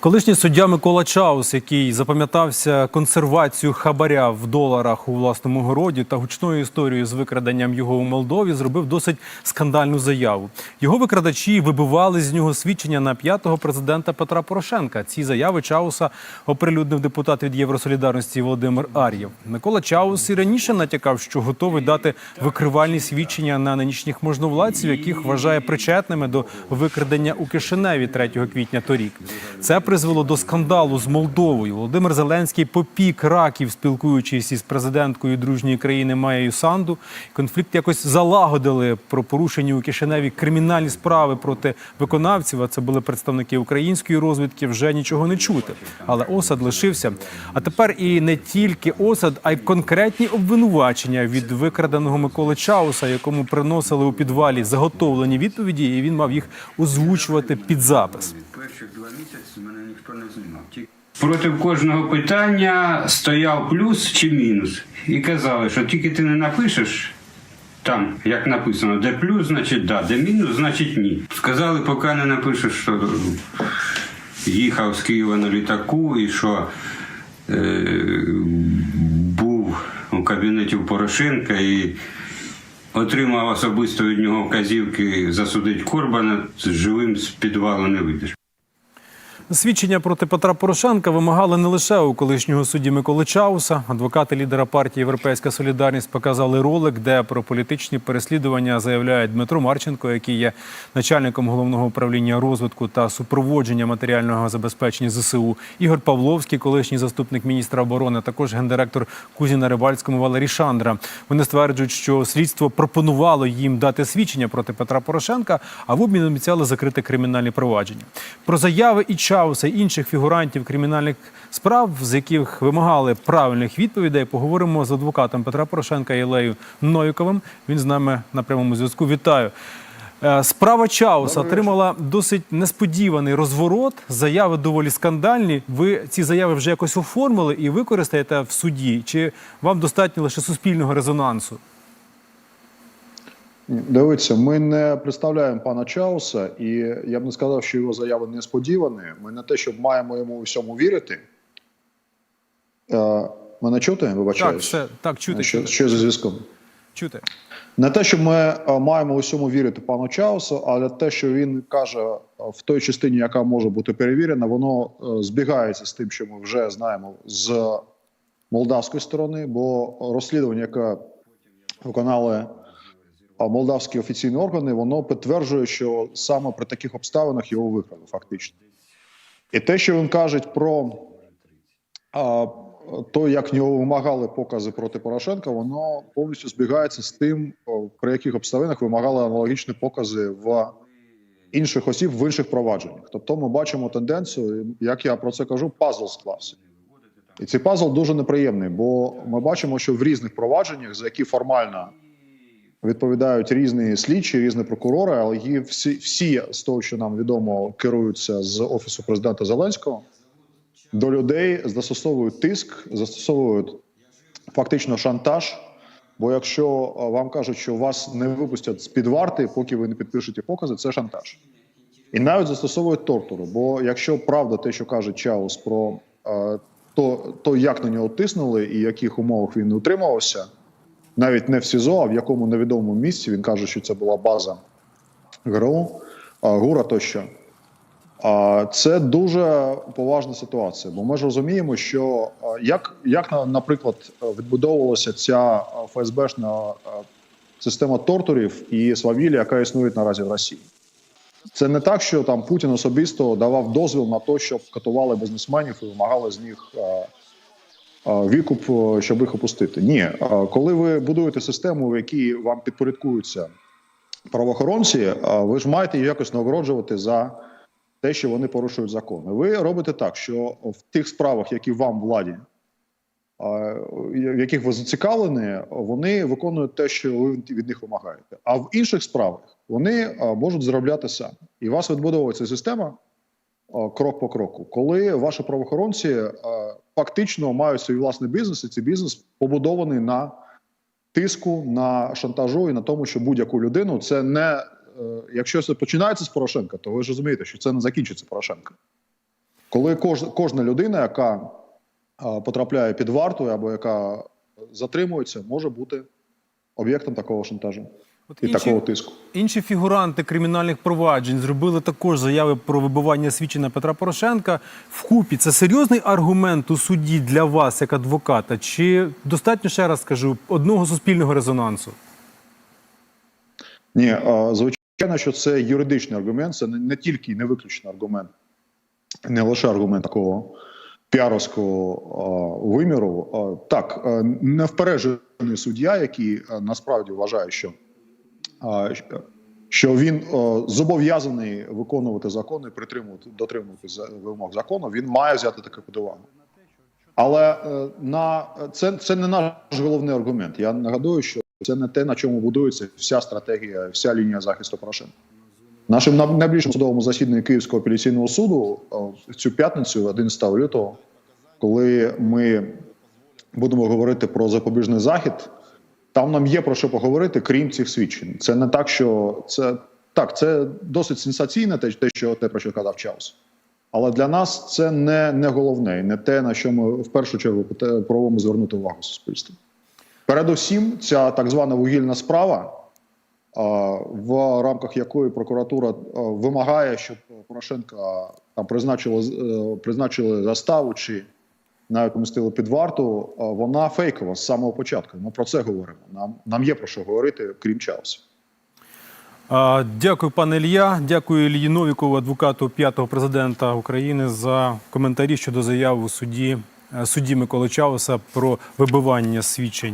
Колишній суддя Микола Чаус, який запам'ятався консервацію хабаря в доларах у власному городі та гучною історією з викраденням його у Молдові, зробив досить скандальну заяву. Його викрадачі вибивали з нього свідчення на п'ятого президента Петра Порошенка. Ці заяви Чауса оприлюднив депутат від Євросолідарності Володимир Ар'єв. Микола Чаус і раніше натякав, що готовий дати викривальні свідчення на нинішніх можновладців, яких вважає причетними до викрадення у Кишиневі 3 квітня торік. Це призвело до скандалу з Молдовою. Володимир Зеленський попік раків, спілкуючись із президенткою дружньої країни Маєю Санду. Конфлікт якось залагодили про порушені у Кишиневі кримінальні справи проти виконавців. А це були представники української розвідки. Вже нічого не чути. Але осад лишився. А тепер і не тільки осад, а й конкретні обвинувачення від викраденого Миколи Чауса, якому приносили у підвалі заготовлені відповіді, і він мав їх озвучувати під запис. Перших два місяці мене ніхто не знімав. Проти кожного питання стояв плюс чи мінус. І казали, що тільки ти не напишеш там, як написано, де плюс, значить да, де мінус, значить ні. Сказали, поки не напишеш, що їхав з Києва на літаку і що е, був у кабінеті Порошенка і отримав особисто від нього вказівки засудити Корбана, живим з підвалу не вийдеш. Свідчення проти Петра Порошенка вимагали не лише у колишнього судді Миколи Чауса. Адвокати лідера партії Європейська Солідарність показали ролик, де про політичні переслідування заявляє Дмитро Марченко, який є начальником головного управління розвитку та супроводження матеріального забезпечення ЗСУ. Ігор Павловський, колишній заступник міністра оборони, також гендиректор Кузі на Рибальському Валерій Шандра. Вони стверджують, що слідство пропонувало їм дати свідчення проти Петра Порошенка, а в обмін обіцяли закрити кримінальні провадження. Про заяви і Чауса, і інших фігурантів кримінальних справ, з яких вимагали правильних відповідей, поговоримо з адвокатом Петра Порошенка Єлею Новіковим. Він з нами на прямому зв'язку. Вітаю. Е, Справа Чауса отримала досить несподіваний розворот. Заяви доволі скандальні. Ви ці заяви вже якось оформили і використаєте в суді? Чи вам достатньо лише суспільного резонансу? Дивіться, ми не представляємо пана Чауса, і я б не сказав, що його заяви несподівані. Ми не те, щоб маємо йому у всьому вірити. Е, мене чути? Так, все так чути. що, що за зв'язком? чути. Не те, що ми е, маємо у всьому вірити пану Чаусу, але те, що він каже е, в той частині, яка може бути перевірена, воно е, збігається з тим, що ми вже знаємо з молдавської сторони, бо розслідування, яке виконали молдавські офіційні органи, воно підтверджує, що саме при таких обставинах його викрали, фактично. І те, що він каже про а, то, як в нього вимагали покази проти Порошенка, воно повністю збігається з тим, при яких обставинах вимагали аналогічні покази в інших осіб в інших провадженнях. Тобто, ми бачимо тенденцію, як я про це кажу, пазл склався. І цей пазл дуже неприємний, бо ми бачимо, що в різних провадженнях, за які формально відповідають різні слідчі, різні прокурори, але її всі, всі з того, що нам відомо, керуються з офісу президента Зеленського. До людей застосовують тиск, застосовують фактично шантаж. Бо якщо вам кажуть, що вас не випустять з під варти, поки ви не підпишете покази, це шантаж. І навіть застосовують тортуру. Бо якщо правда те, що каже Чаус про е, то, то, як на нього тиснули і в яких умовах він утримувався, навіть не в СІЗО, а в якому невідомому місці він каже, що це була база ГРУ, ГУРа тощо. Це дуже поважна ситуація, бо ми ж розуміємо, що як, як наприклад, відбудовувалася ця ФСБшна система тортурів і свавілля, яка існує наразі в Росії. Це не так, що там Путін особисто давав дозвіл на те, щоб катували бізнесменів і вимагали з них а, щоб їх опустити. Ні, коли ви будуєте систему, в якій вам підпорядкуються правоохоронці, ви ж маєте якось нагороджувати за те, що вони порушують закони. Ви робите так, що в тих справах, які вам владі, в яких ви зацікавлені, вони виконують те, що ви від них вимагаєте. А в інших справах вони можуть заробляти самі. І у вас відбудовується система крок по кроку, коли ваші правоохоронці фактично мають свій власний бізнес, і цей бізнес побудований на тиску, на шантажу і на тому, що будь-яку людину це не. е, Якщо це починається з Порошенка, то ви ж розумієте, що це не закінчиться Порошенка. Коли кож, кожна людина, яка потрапляє під варту або яка затримується, може бути об'єктом такого шантажу От і інші- такого тиску. Інші фігуранти кримінальних проваджень зробили також заяви про вибивання свідчення Петра Порошенка. Вкупі це серйозний аргумент у суді для вас, як адвоката, чи достатньо ще раз скажу одного суспільного резонансу? Ні, звичайно, що це юридичний аргумент, це не, тільки не виключно аргумент, не лише аргумент такого піаровського виміру. Так, а, невпереджений суддя, який насправді вважає, що, що він зобов'язаний виконувати закони, притримувати дотримувати вимог закону, він має взяти таке під увагу. Але е, на це, це не наш головний аргумент. Я нагадую, що це не те, на чому будується вся стратегія, вся лінія захисту Порошенка. Нашим на- найближчим судовому засіданні Київського апеляційного суду в цю п'ятницю, 11 лютого, коли ми будемо говорити про запобіжний захід, там нам є про що поговорити, крім цих свідчень. Це не так, що це так, це досить сенсаційне, те, те, що те, про що казав Чаус. Але для нас це не, не головне, не те, на що ми в першу чергу пробуємо звернути увагу суспільства. Передусім, ця так звана вугільна справа, в рамках якої прокуратура вимагає, щоб Порошенка там призначили, е, призначили заставу чи навіть стили під варту, вона фейкова з самого початку. Ми про це говоримо. Нам, нам є про що говорити, крім часу. Дякую, пане Ілья. Дякую Ільї Новікову, адвокату п'ятого президента України, за коментарі щодо заяви судді е, судді Миколи Чауса про вибивання свідчень